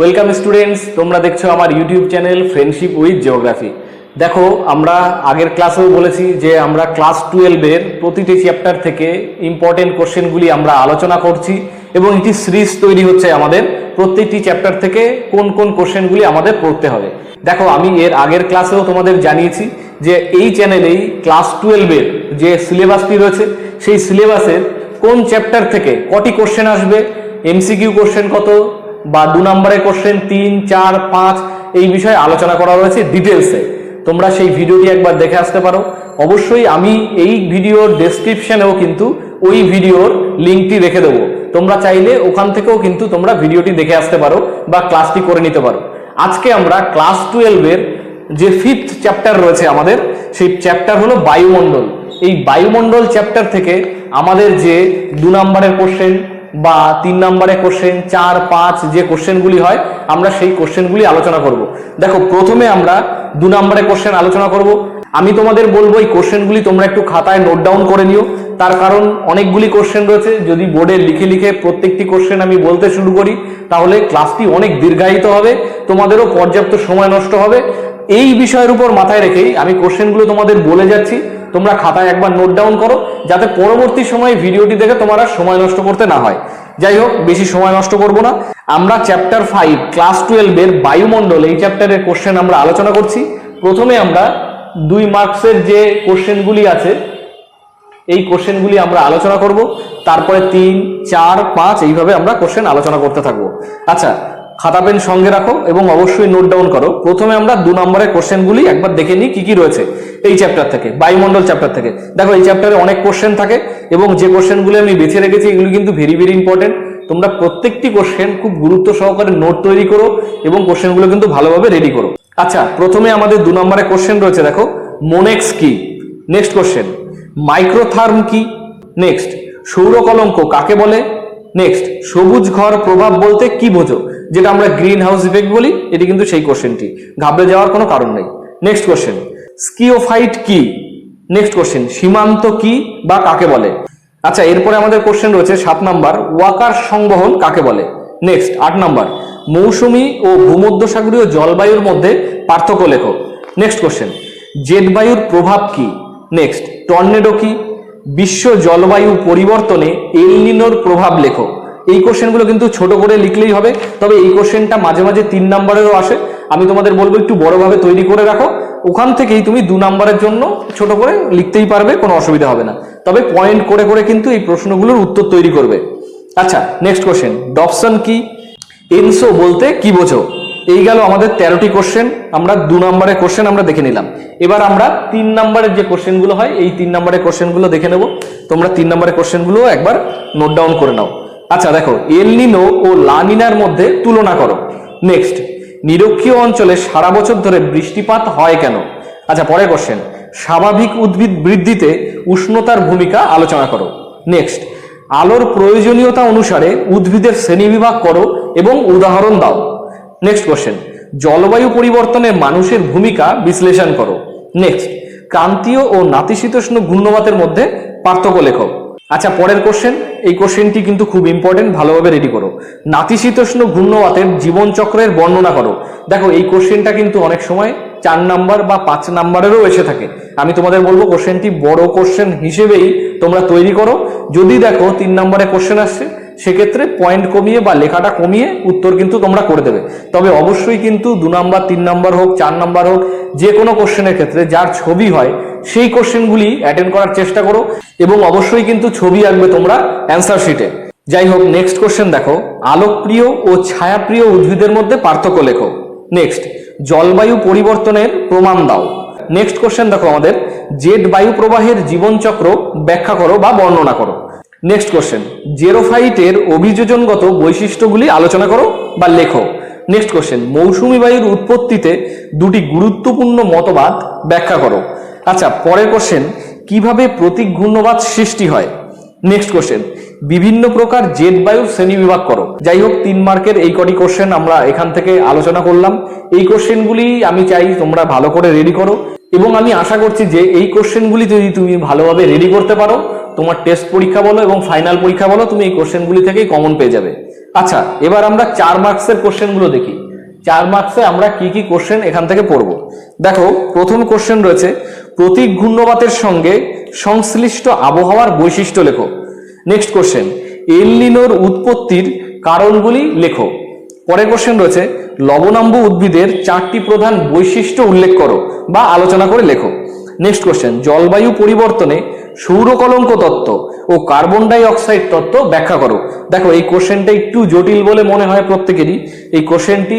Welcome students তোমরা দেখছ আমার YouTube channel friendship with geography দেখো, আমরা আগের ক্লাসেও বলেছি যে আমরা ক্লাস টুয়েলভের প্রতিটি চ্যাপ্টার থেকে ইম্পর্টেন্ট কোশ্চেনগুলি আমরা আলোচনা করছি এবং একটি সিরিজ তৈরি হচ্ছে আমাদের প্রত্যেকটি চ্যাপ্টার থেকে কোন কোন কোশ্চেনগুলি আমাদের পড়তে হবে। দেখো, আমি এর আগের ক্লাসেও তোমাদের জানিয়েছি যে এই চ্যানেলেই ক্লাস টুয়েলভের যে সিলেবাসটি রয়েছে, সেই সিলেবাসের কোন চ্যাপ্টার থেকে কটি কোশ্চেন আসবে এমসিকিউ কোশ্চেন কত বা দু নম্বরের কোশ্চেন তিন, চার, পাঁচ এই বিষয়ে আলোচনা করা রয়েছে ডিটেলসে তোমরা সেই ভিডিওটি একবার দেখে আসতে পারো। অবশ্যই আমি এই ভিডিওর ডেসক্রিপশনেও কিন্তু ওই ভিডিওর লিঙ্কটি রেখে দেবো। তোমরা চাইলে ওখান থেকেও কিন্তু তোমরা ভিডিওটি দেখে আসতে পারো বা ক্লাসটি করে নিতে পারো। আজকে আমরা ক্লাস টুয়েলভের যে ফিফথ চ্যাপ্টার রয়েছে আমাদের, সেই চ্যাপ্টার হলো বায়ুমণ্ডল। এই বায়ুমণ্ডল চ্যাপ্টার থেকে আমাদের যে দু নম্বরের কোশ্চেন বা তিন নম্বরের কোশ্চেন চার, পাঁচ যে কোশ্চেনগুলি হয়, আমরা সেই কোশ্চেনগুলি আলোচনা করব। দেখো, প্রথমে আমরা দু নম্বরের কোশ্চেন আলোচনা করব। আমি তোমাদের বলব, এই কোশ্চেনগুলি তোমরা একটু খাতায় নোট ডাউন করে নিও। তার কারণ অনেকগুলি কোশ্চেন রয়েছে। যদি বোর্ডে লিখে লিখে প্রত্যেকটি কোশ্চেন আমি বলতে শুরু করি, তাহলে ক্লাসটি অনেক দীর্ঘায়িত হবে, তোমাদেরও পর্যাপ্ত সময় নষ্ট হবে। এই বিষয়ের উপর মাথায় রেখেই আমি কোশ্চেনগুলো তোমাদের বলে যাচ্ছি। তোমরা খাতায় একবার নোট ডাউন করো, যাতে পরবর্তী সময়ে ভিডিওটি দেখে তোমার আর সময় নষ্ট করতে না হয়। যাই হোক, বেশি সময় নষ্ট করব না। আমরা চ্যাপ্টার ফাইভ ক্লাস টুয়েলভের বায়ুমণ্ডল, এই চ্যাপ্টারের কোশ্চেন আমরা আলোচনা করছি। প্রথমে আমরা দুই মার্কসের যে কোশ্চেনগুলি আছে, এই কোশ্চেনগুলি আমরা আলোচনা করব। তারপরে তিন, চার, পাঁচ, এইভাবে আমরা কোশ্চেন আলোচনা করতে থাকব। আচ্ছা খাতা পেন সঙ্গে রাখো এবং অবশ্যই নোট ডাউন করো। প্রথমে আমরা দু নম্বরের কোশ্চেনগুলি একবার দেখে নিই কি কি রয়েছে এই চ্যাপ্টার থেকে, বায়ুমণ্ডল চ্যাপ্টার থেকে। দেখো, এই চ্যাপ্টারে অনেক কোশ্চেন থাকে এবং যে কোশ্চেনগুলি আমি বেছে রেখেছি এগুলি কিন্তু ভেরি ভেরি ইম্পর্টেন্ট তোমরা প্রত্যেকটি কোশ্চেন খুব গুরুত্ব সহকারে নোট তৈরি করো এবং কোশ্চেনগুলো কিন্তু ভালোভাবে রেডি করো। আচ্ছা প্রথমে আমাদের দু নম্বরের কোশ্চেন রয়েছে, দেখো মোনেক্স কি? নেক্সট কোশ্চেন মাইক্রোথার্ম কি? নেক্সট সৌর কলঙ্ক কাকে বলে? নেক্সট সবুজ ঘর প্রভাব বলতে কি বোঝো? যেটা আমরা গ্রিন হাউস ইফেক্ট বলি, এটি কিন্তু সেই কোশ্চেনটি ঘাবড়ে যাওয়ার কোনো কারণ নেই। নেক্সট কোশ্চেন স্কিওফাইট কি? নেক্সট কোশ্চেন সীমান্ত কি বা কাকে বলে? আচ্ছা এরপরে আমাদের কোশ্চেন রয়েছে সাত নাম্বার, ওয়াকার সংবহন কাকে বলে? নেক্সট আট নাম্বার, মৌসুমী ও ভূমধ্যসাগরীয় জলবায়ুর মধ্যে পার্থক্য লেখো। নেক্সট কোশ্চেন জেট বায়ুর প্রভাব কি? নেক্সট টর্নেডো কি? বিশ্ব জলবায়ু পরিবর্তনে এলনিনোর প্রভাব লেখো। এই কোশ্চেনগুলো কিন্তু ছোট করে লিখলেই হবে। তবে এই কোশ্চেনটা মাঝে মাঝে তিন নম্বরেরও আসে। আমি তোমাদের বলব একটু বড়ভাবে তৈরি করে রাখো। ওখান থেকেই তুমি দু নম্বরের জন্য ছোট করে লিখতেই পারবে, কোনো অসুবিধা হবে না। তবে পয়েন্ট করে করে কিন্তু এই প্রশ্নগুলোর উত্তর তৈরি করবে। আচ্ছা নেক্সট কোশ্চেন ডপসন কি? এনসো বলতে কি বোঝো? এই গেল আমাদের তেরোটি কোশ্চেন আমরা দু নম্বরের কোশ্চেন আমরা দেখে নিলাম। এবার আমরা তিন নম্বরের যে কোশ্চেনগুলো হয়, এই তিন নম্বরের কোশ্চেনগুলো দেখে নেব। তোমরা তিন নম্বরের কোশ্চেনগুলো একবার নোট ডাউন করে নাও। আচ্ছা দেখো এলনিনো ও লানিনার মধ্যে তুলনা করো। নেক্সট নিরক্ষীয় অঞ্চলে সারা বছর ধরে বৃষ্টিপাত হয় কেন? আচ্ছা পরের কোশ্চেন স্বাভাবিক উদ্ভিদ বৃদ্ধিতে উষ্ণতার ভূমিকা আলোচনা করো। নেক্সট আলোর প্রয়োজনীয়তা অনুসারে উদ্ভিদের শ্রেণীবিভাগ করো এবং উদাহরণ দাও। নেক্সট কোশ্চেন জলবায়ু পরিবর্তনে মানুষের ভূমিকা বিশ্লেষণ করো। নেক্সট ক্রান্তীয় ও নাতিশীতোষ্ণ ঘূর্ণবাতের মধ্যে পার্থক্য লেখো। আচ্ছা পরের কোশ্চেন এই কোশ্চেনটি কিন্তু খুব ইম্পর্টেন্ট ভালোভাবে রেডি করো। নাতিশীতোষ্ণ ঘূর্ণবাতের জীবনচক্রের বর্ণনা করো। দেখো, এই কোশ্চেনটা কিন্তু অনেক সময় চার নাম্বার বা পাঁচ নাম্বারেরও এসে থাকে। আমি তোমাদের বলব কোশ্চেনটি বড় কোশ্চেন হিসেবেই তোমরা তৈরি করো। যদি দেখো, তিন নাম্বারে কোশ্চেন আসছে সেক্ষেত্রে পয়েন্ট কমিয়ে বা লেখাটা কমিয়ে উত্তর কিন্তু তোমরা করে দেবে। তবে অবশ্যই কিন্তু দু নম্বর, তিন নম্বর হোক, চার নাম্বার হোক, যে কোনো কোশ্চেনের ক্ষেত্রে যার ছবি হয়, সেই কোশ্চেনগুলি অ্যাটেন্ড করার চেষ্টা করো এবং অবশ্যই কিন্তু ছবি আঁকবে তোমরা অ্যান্সার শিটে যাই হোক নেক্সট কোশ্চেন দেখো। আলোকপ্রিয় ও ছায়াপ্রিয় উদ্ভিদের মধ্যে পার্থক্য লেখো। নেক্সট জলবায়ু পরিবর্তনের প্রমাণ দাও। নেক্সট কোশ্চেন দেখো আমাদের। জেট বায়ু প্রবাহের জীবনচক্র ব্যাখ্যা করো বা বর্ণনা করো। নেক্সট কোশ্চেন জেরোফাইটের অভিযোজনগত বৈশিষ্ট্যগুলি আলোচনা করো বা লেখো। নেক্সট কোশ্চেন মৌসুমী বায়ুর উৎপত্তিতে দুটি গুরুত্বপূর্ণ মতবাদ ব্যাখ্যা করো। আচ্ছা পরের কোশ্চেন কীভাবে প্রতীক ঘূর্ণবাদ সৃষ্টি হয়? নেক্সট কোশ্চেন বিভিন্ন প্রকার জেট বায়ুর শ্রেণি বিভাগ করো। যাই হোক তিন মার্কের এই কটি কোশ্চেন আমরা এখান থেকে আলোচনা করলাম। এই কোশ্চেনগুলি আমি চাই তোমরা ভালো করে রেডি করো। এবং আমি আশা করছি যে এই কোশ্চেনগুলি যদি তুমি ভালোভাবে রেডি করতে পারো তোমার টেস্ট পরীক্ষা বলো এবং ফাইনাল পরীক্ষা বলো, তুমি এই কোশ্চেনগুলি থেকেই কমন পেয়ে যাবে। আচ্ছা এবার আমরা চার মার্কসের কোশ্চেনগুলো দেখি। চার মার্কসে আমরা কি কি কোশ্চেন এখান থেকে পড়ব? দেখো, প্রথম কোশ্চেন রয়েছে, প্রতীক ঘূর্ণবাতের সঙ্গে সংশ্লিষ্ট আবহাওয়ার বৈশিষ্ট্য লেখো। নেক্সট কোশ্চেন এলনিনোর উৎপত্তির কারণগুলি লেখো। পরের কোশ্চেন রয়েছে, লবণাম্ব উদ্ভিদের চারটি প্রধান বৈশিষ্ট্য উল্লেখ করো বা আলোচনা করে লেখো। নেক্সট কোশ্চেন জলবায়ু পরিবর্তনে সৌরকলঙ্ক তত্ত্ব ও কার্বন ডাই অক্সাইড তত্ত্ব ব্যাখ্যা করো। দেখো, এই কোশ্চেনটা একটু জটিল বলে মনে হয় প্রত্যেকেরই। এই কোশ্চেনটি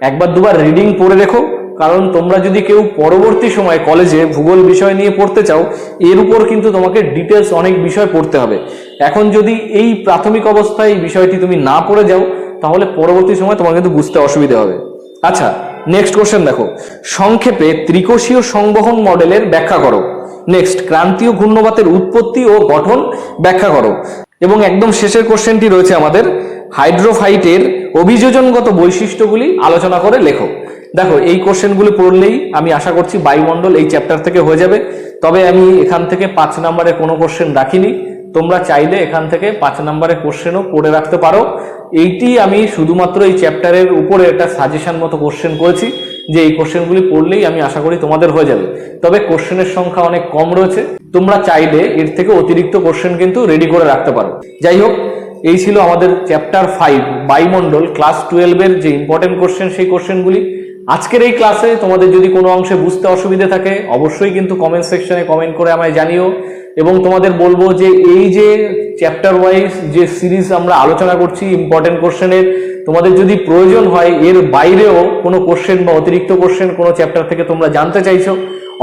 একবার দুবার রিডিং পড়ে রেখো কারণ তোমরা যদি কেউ পরবর্তী সময় কলেজে ভূগোল বিষয় নিয়ে পড়তে চাও, এর উপর কিন্তু তোমাকে ডিটেলস অনেক বিষয় পড়তে হবে। এখন যদি এই প্রাথমিক অবস্থায় এই বিষয়টি তুমি না পড়ে যাও, তাহলে পরবর্তী সময় তোমার কিন্তু বুঝতে অসুবিধা হবে। আচ্ছা নেক্সট কোশ্চেন দেখো। সংক্ষেপে ত্রিকোষীয় সংবহন মডেলের ব্যাখ্যা করো। নেক্সট ক্রান্তীয় ঘূর্ণবাতের উৎপত্তি ও গঠন ব্যাখ্যা করো। এবং একদম শেষের কোশ্চেনটি রয়েছে আমাদের। হাইড্রোফাইটের অভিযোজনগত বৈশিষ্ট্যগুলি আলোচনা করে লেখো। দেখো, এই কোশ্চেনগুলি পড়লেই আমি আশা করছি বায়ুমণ্ডল এই চ্যাপ্টার থেকে হয়ে যাবে। তবে আমি এখান থেকে পাঁচ নম্বরে কোনো কোশ্চেন রাখিনি। তোমরা চাইলে এখান থেকে পাঁচ নম্বরের কোশ্চেনও পড়ে রাখতে পারো। এইটি আমি শুধুমাত্র এই চ্যাপ্টারের উপরে একটা সাজেশন মতো কোশ্চেন করেছি, যে এই কোশ্চেনগুলি পড়লেই আমি আশা করি তোমাদের হয়ে যাবে। তবে কোশ্চেনের সংখ্যা অনেক কম রয়েছে। তোমরা চাইলে এর থেকে অতিরিক্ত কোশ্চেন কিন্তু রেডি করে রাখতে পারো। যাই হোক, এই ছিল আমাদের চ্যাপ্টার ফাইভ বায়ুমণ্ডল ক্লাস টুয়েলভের যে ইম্পর্টেন্ট কোশ্চেন সেই কোশ্চেনগুলি আজকের এই ক্লাসে তোমাদের যদি কোনো অংশে বুঝতে অসুবিধে থাকে, অবশ্যই কিন্তু কমেন্ট সেকশনে কমেন্ট করে আমায় জানিও। এবং তোমাদের বলব যে এই যে চ্যাপ্টার ওয়াইজ যে সিরিজ আমরা আলোচনা করছি ইম্পর্টেন্ট কোশ্চেনের তোমাদের যদি প্রয়োজন হয়, এর বাইরেও কোনো কোশ্চেন বা অতিরিক্ত কোশ্চেন কোনো চ্যাপ্টার থেকে তোমরা জানতে চাইছো,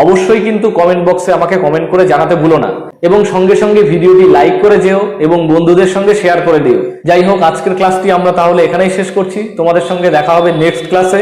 অবশ্যই কিন্তু কমেন্ট বক্সে আমাকে কমেন্ট করে জানাতে ভুলো না। এবং সঙ্গে সঙ্গে ভিডিওটি লাইক করে যেও এবং বন্ধুদের সঙ্গে শেয়ার করে দিও। যাই হোক, আজকের ক্লাসটি আমরা তাহলে এখানেই শেষ করছি। তোমাদের সঙ্গে দেখা হবে নেক্সট ক্লাসে